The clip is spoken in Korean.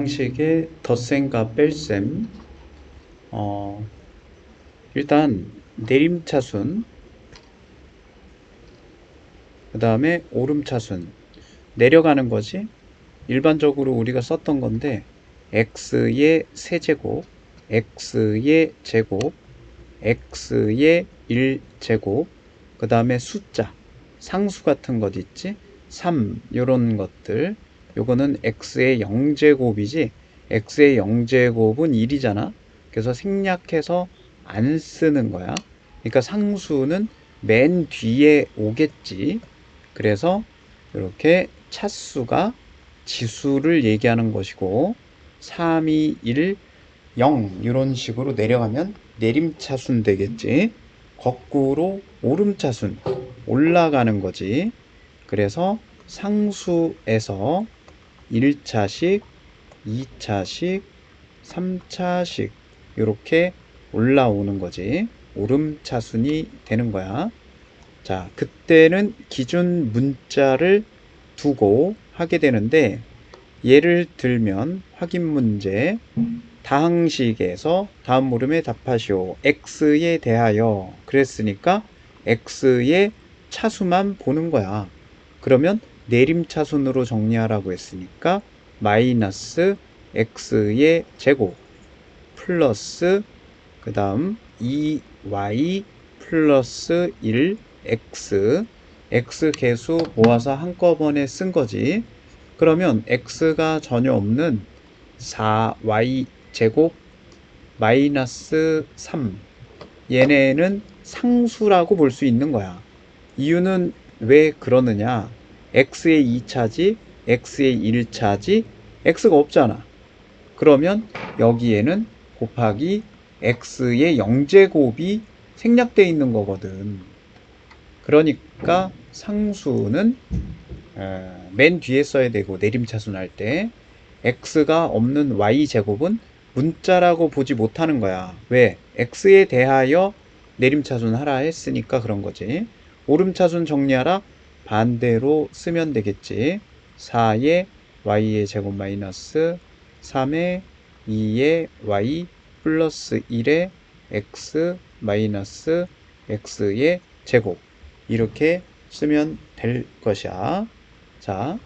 방식의 덧셈과 뺄셈. 어, 일단 내림차순 그 다음에 오름차순. 내려가는 거지. 일반적으로 우리가 썼던 건데 x의 세제곱 x의 제곱 x의 1제곱 그 다음에 숫자 상수 같은 것 있지? 3 요런 것들 요거는 x의 0제곱이지 x의 0제곱은 1이잖아. 그래서 생략해서 안 쓰는 거야. 그러니까 상수는 맨 뒤에 오겠지. 그래서 이렇게 차수가 지수를 얘기하는 것이고 3, 2, 1, 0 이런 식으로 내려가면 내림차순 되겠지. 거꾸로 오름차순 올라가는 거지. 그래서 상수에서 1차식, 2차식, 3차식 이렇게 올라오는 거지. 오름차순이 되는 거야. 자, 그때는 기준 문자를 두고 하게 되는데 예를 들면 확인 문제 다항식에서 다음 물음에 답하시오. x에 대하여 그랬으니까 x의 차수만 보는 거야. 그러면 내림차순으로 정리하라고 했으니까 마이너스 x의 제곱 플러스 그 다음 2y 플러스 1x x. 개수 모아서 한꺼번에 쓴 거지. 그러면 x가 전혀 없는 4y 제곱 마이너스 3 얘네는 상수라고 볼 수 있는 거야. 이유는 왜 그러느냐 x의 2차지, x의 1차지, x가 없잖아. 그러면 여기에는 곱하기 x의 0제곱이 생략되어 있는 거거든. 그러니까 상수는 맨 뒤에 써야 되고 내림차순 할 때 x가 없는 y제곱은 문자라고 보지 못하는 거야. 왜? x에 대하여 내림차순 하라 했으니까 그런 거지. 오름차순 정리하라 반대로 쓰면 되겠지. 4의 y의 제곱 마이너스 3의 2의 y 플러스 1의 x 마이너스 x의 제곱 이렇게 쓰면 될 것이야. 자,